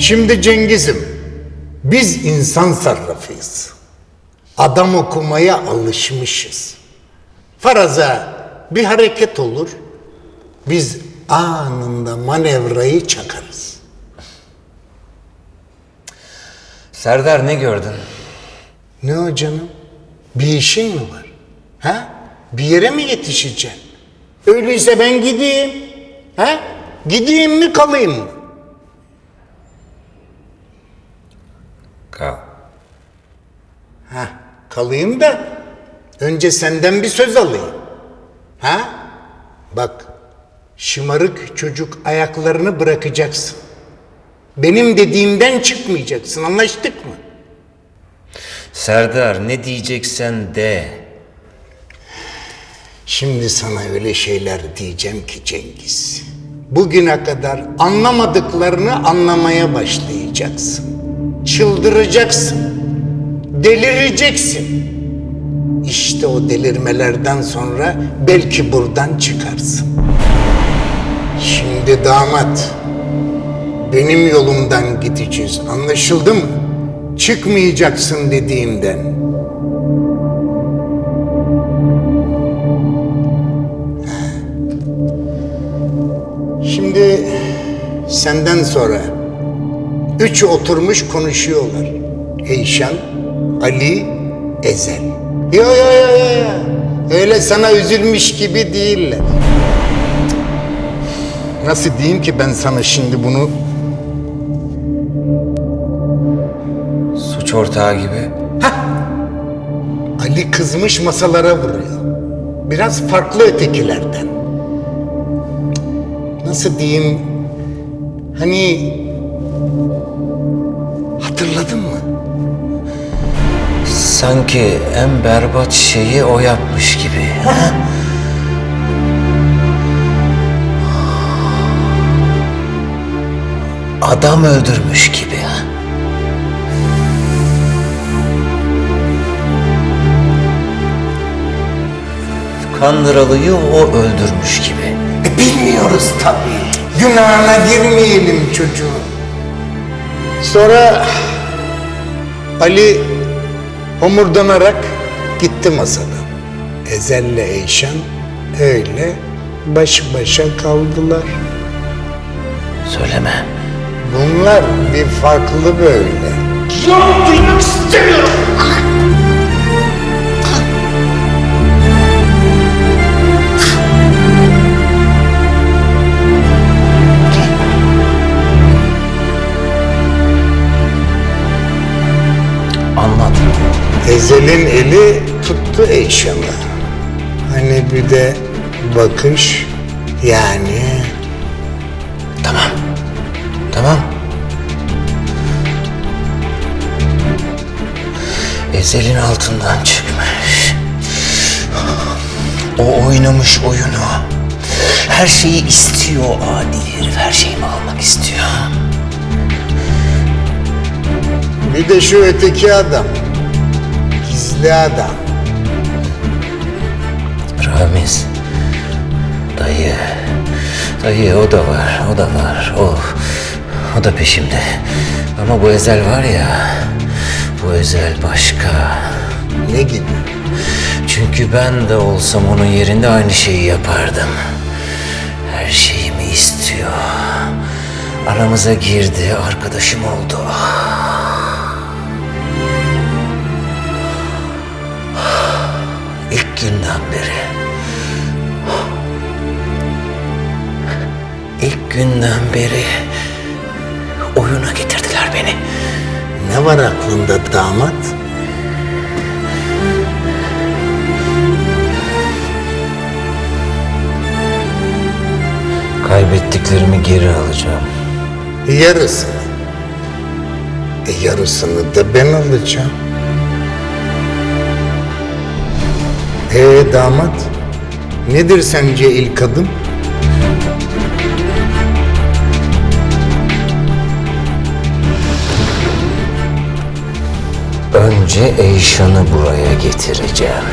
Şimdi Cengiz'im, biz insan sarrafıyız. Adam okumaya alışmışız. Faraza bir hareket olur, biz anında manevrayı çakarız. Serdar ne gördün? Ne o canım? Bir işin mi var? Ha? Bir yere mi yetişeceksin? Öyleyse ben gideyim. Ha? Gideyim mi kalayım mı? Kal. Ha, kalayım da önce senden bir söz alayım. Ha? Bak, şımarık çocuk ayaklarını bırakacaksın. Benim dediğimden çıkmayacaksın, anlaştık mı? Serdar ne diyeceksen de. Şimdi sana öyle şeyler diyeceğim ki Cengiz. Bugüne kadar anlamadıklarını anlamaya başlayacaksın. Çıldıracaksın. Delireceksin. İşte o delirmelerden sonra belki buradan çıkarsın. Şimdi damat, benim yolumdan gideceğiz. Anlaşıldı mı? Çıkmayacaksın dediğimden. Şimdi senden sonra üçü oturmuş konuşuyorlar. Eyşan, Ali, Ezel. Yo yo yo yo yo. Öyle sana üzülmüş gibi değiller. Nasıl diyeyim ki ben sana şimdi bunu? Suç ortağı gibi. Ali kızmış masalara vuruyor. Biraz farklı ötekilerden. Nasıl diyeyim? Hani hatırladın mı? Sanki en berbat şeyi o yapmış gibi. Adam öldürmüş gibi. Kandıralı'yı o öldürmüş gibi. E, bilmiyoruz tabii. Günahına girmeyelim çocuğun. Sonra Ali homurdanarak gitti masadan. Ezel'le Eyşan öyle baş başa kaldılar. Söyleme. Bunlar bir farklı böyle. Anlat. Ezel'in eli tuttu Eyşan'ı. Hani bir de bakış yani Tamam. Tamam. Ezelin altından çıkmış. O oynamış oyunu. Her şeyi istiyor adi herif. Her şeyimi almak istiyor. bir de şu öteki adam. Adam. Ramiz. Dayı. Dayı o da var. O da var. O. O da peşimde. Ama bu Ezel var ya. Bu Ezel başka. Ne gibi? Çünkü ben de olsam onun yerinde aynı şeyi yapardım. Her şeyimi istiyor. Aramıza girdi, arkadaşım oldu. Günden beri. İlk günden beri oyuna getirdiler beni. Ne var aklında damat? Kaybettiklerimi geri alacağım. Yarısını. E yarısını da ben alacağım. Ee damat, nedir sence ilk adım? Önce Eyşan'ı buraya getireceğim.